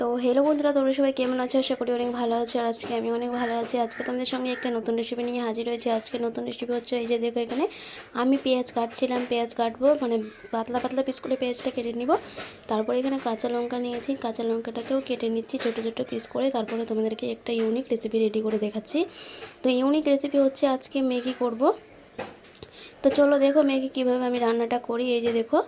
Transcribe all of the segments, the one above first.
তো হ্যালো বন্ধুরা, তোমরা সবাই কেমন আছো? আশা করি অনেক ভালো আছো। আর আজকে আমি অনেক ভালো আছি। আজকে তোমাদের সঙ্গে একটা নতুন রেসিপি নিয়ে হাজির হয়েছে। আজকে নতুন রেসিপি হচ্ছে এই যে দেখো এখানে আমি পেঁয়াজ কাটছিলাম, পেঁয়াজ কাটবো মানে পাতলা পাতলা পিস করে পেঁয়াজটা কেটে নিব। তারপরে এখানে কাঁচা লঙ্কা নিয়েছি। কাঁচা লঙ্কাটাকেও কেটে নিচ্ছি, ছোটো ছোটো পিস করে। তারপরে তোমাদেরকে একটা ইউনিক রেসিপি রেডি করে দেখাচ্ছি। তো ইউনিক রেসিপি হচ্ছে আজকে ম্যাগি করব। তো চলো দেখো ম্যাগি কীভাবে আমি রান্নাটা করি। এই যে দেখো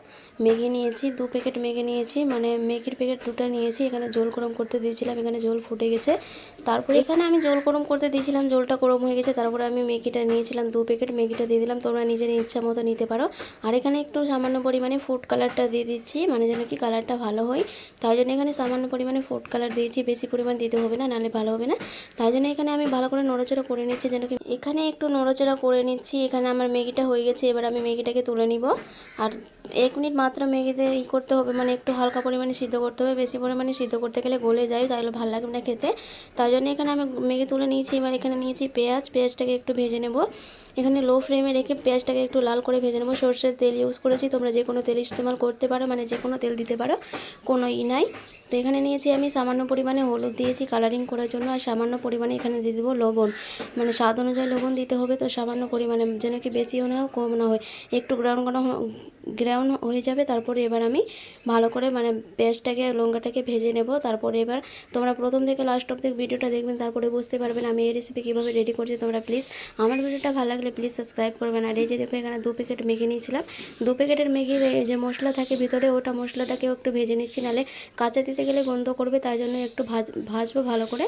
ম্যাগি নিয়েছি, দু প্যাকেট ম্যাগি নিয়েছি মানে ম্যাগির প্যাকেট দুটো নিয়েছি। এখানে জল গরম করতে দিয়েছিলাম, এখানে জল ফুটে গেছে। তারপরে এখানে আমি জল গরম করতে দিয়েছিলাম, জলটা গরম হয়ে গেছে। তারপরে আমি ম্যাগিটা নিয়েছিলাম, দু প্যাকেট ম্যাগিটা দিয়ে দিলাম। তোমরা নিজের ইচ্ছা মতো নিতে পারো। আর এখানে একটু সামান্য পরিমাণে ফুড কালারটা দিয়ে দিচ্ছি মানে যেন কি কালারটা ভালো হয়। তাই জন্য এখানে সামান্য পরিমাণে ফুড কালার দিয়েছি, বেশি পরিমাণ দিতে হবে না, নাহলে ভালো হবে না। তাই জন্য এখানে আমি ভালো করে নড়াচড়া করে নিচ্ছি, যেন কি এখানে একটু নড়াচড়া করে নিচ্ছি। এখানে আমার ম্যাগিটা হয়ে গেছে, এবার আমি মেগিটাকে তুলে নিব। আর এক মিনিট মাত্র ম্যাগিতে ই করতে হবে মানে একটু হালকা পরিমাণে সিদ্ধ করতে হবে। বেশি পরিমাণে সিদ্ধ করতে গেলে গলে যায়, তাহলে ভালো লাগবে না খেতে। তার জন্য এখানে আমি মেগি তুলে নিয়েছি, এবার এখানে নিয়েছি পেঁয়াজ। পেঁয়াজটাকে একটু ভেজে নেব। এখানে লো ফ্লেমে রেখে পেঁয়াজটাকে একটু লাল করে ভেজে নেব। সর্ষের তেল ইউজ করেছি, তোমরা যে কোনো তেল ইস্তেমাল করতে পারো মানে যে কোনো তেল দিতে পারো কোনো ই নাই। তো এখানে নিয়েছি আমি সামান্য পরিমাণে হলুদ দিয়েছি কালারিং করার জন্য, আর সামান্য পরিমাণে এখানে দিয়ে দেবো লবণ। মানে স্বাদ অনুযায়ী লবণ দিতে হবে, তো সামান্য পরিমাণে, যেন কি বেশিও না হোক কম না হয়। একটু গ্রাউন্ড করা গ্রাউন্ড হয়ে যাবে, তারপরে এবার আমি ভালো করে মানে পেঁয়াজটাকে, লঙ্কাটাকে ভেজে নেব। তারপরে এবার তোমরা প্রথম থেকে লাস্ট অব অব্দি ভিডিওটা দেখবেন, তারপরে বুঝতে পারবেন আমি এই রেসিপি কীভাবে রেডি করছি। তোমরা প্লিজ আমার ভিডিওটা ভালো লাগলে প্লিজ সাবস্ক্রাইব করবেন। আর এই যে দেখো, এখানে দু প্যাকেট ম্যাগি নিয়েছিলাম। দু প্যাকেটের ম্যাগির যে মশলা থাকে ভিতরে, ওটা মশলাটাকেও একটু ভেজে নিচ্ছি, নাহলে কাঁচা দিতে গেলে গন্ধ করবে, তাই জন্য একটু ভাজ, ভাজবো ভালো করে।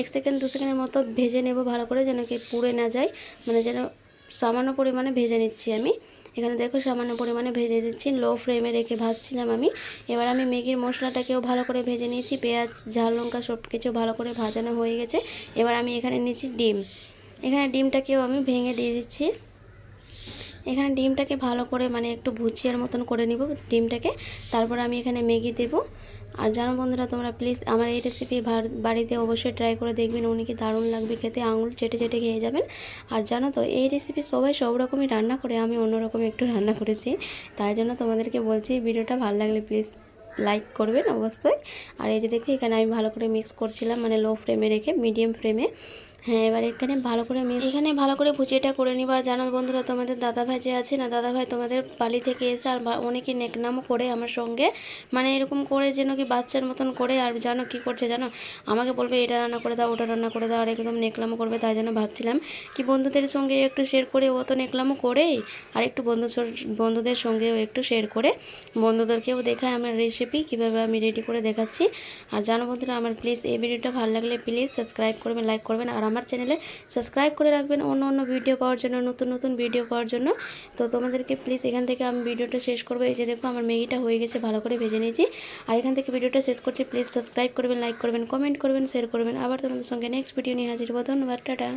এক সেকেন্ড দু সেকেন্ডের মতো ভেজে নেব ভালো করে, যেন কি পুড়ে না যায় মানে যেন সামান্য পরিমাণে ভেজে নিচ্ছি আমি। এখানে দেখো, সামান্য পরিমাণে ভেজে দিচ্ছি লো ফ্লেমে রেখে ভাজছিলাম আমি। এবার আমি ম্যাগির মশলাটাকেও ভালো করে ভেজে নিয়েছি, পেঁয়াজ, ঝাল, লঙ্কা সব কিছু ভালো করে ভাজানো হয়ে গেছে। এবার আমি এখানে নিয়েছি ডিম। এখানে ডিমটাকেও আমি ভেঙে দিয়ে দিচ্ছি। এখানে ডিমটাকে ভালো করে মানে একটু ভুচিয়ার মতন করে নিব ডিমটাকে। তারপর আমি এখানে ম্যাগি দেবো। আর জানো বন্ধুরা তোমরা প্লিজ আমার এই রেসিপি বাড়িতে অবশ্যই ট্রাই করে দেখবেন, উনি কি দারুণ লাগবে খেতে, আঙুল চেটে চেটে খেয়ে যাবেন। আর জানো তো, এই রেসিপি সবাই সব রকমই রান্না করে, আমি অন্যরকম একটু রান্না করেছি। তাই জন্য তোমাদেরকে বলছি, ভিডিওটা ভালো লাগলে প্লিজ লাইক করবেন অবশ্যই। আর এই যে দেখি, এখানে আমি ভালো করে মিক্স করছিলাম মানে লো ফ্লেমে রেখে মিডিয়াম ফ্লেমে হ্যাঁ এবার এখানে ভালো করে মিক্স এখানে ভালো করে ভুজিটা করে নিবার জানো বন্ধুরা, তোমাদের দাদা ভাই যে আছে না দাদা ভাই তোমাদের বালি থেকে এসে আর অনেকে নেকনামও করে আমার সঙ্গে। মানে এরকম করে যেন কি বাচ্চার মতন করে, আর জানো কি করছে জানো? আমাকে বলবে, এটা রান্না করে দাও, ওটা রান্না করে দাও। আর একদম নেকলামও করবে, তাই জন্য ভাবছিলাম কি বন্ধুদের সঙ্গে একটু শেয়ার করে, ও তো নেকলামও করেই। আর একটু বন্ধু বন্ধুদের সঙ্গেও একটু শেয়ার করে। বন্ধুদেরকেও দেখায় আমার রেসিপি কীভাবে আমি রেডি করে দেখাচ্ছি। আর জানো বন্ধুরা, আমার প্লিজ এই ভিডিওটা ভালো লাগলে প্লিজ সাবস্ক্রাইব করবেন লাইক করবেন। আর আমার চ্যানেলে সাবস্ক্রাইব করে রাখবেন অন্য অন্য ভিডিও পাওয়ার জন্য, নতুন নতুন ভিডিও পাওয়ার জন্য। তো তোমাদেরকে প্লিজ এখান থেকে আমি ভিডিওটা শেষ করব। এই যে দেখো, আমার ম্যাগিটা হয়ে গেছে, ভালো করে ভেজে নিয়েছি। আর এখান থেকে ভিডিওটা শেষ করছি প্লিজ সাবস্ক্রাইব করবেন লাইক করবেন কমেন্ট করবেন শেয়ার করবেন। আবার তোমাদের সঙ্গে নেক্সট ভিডিও নিয়ে হাজির হব। ধন্যবাদ, টাটা।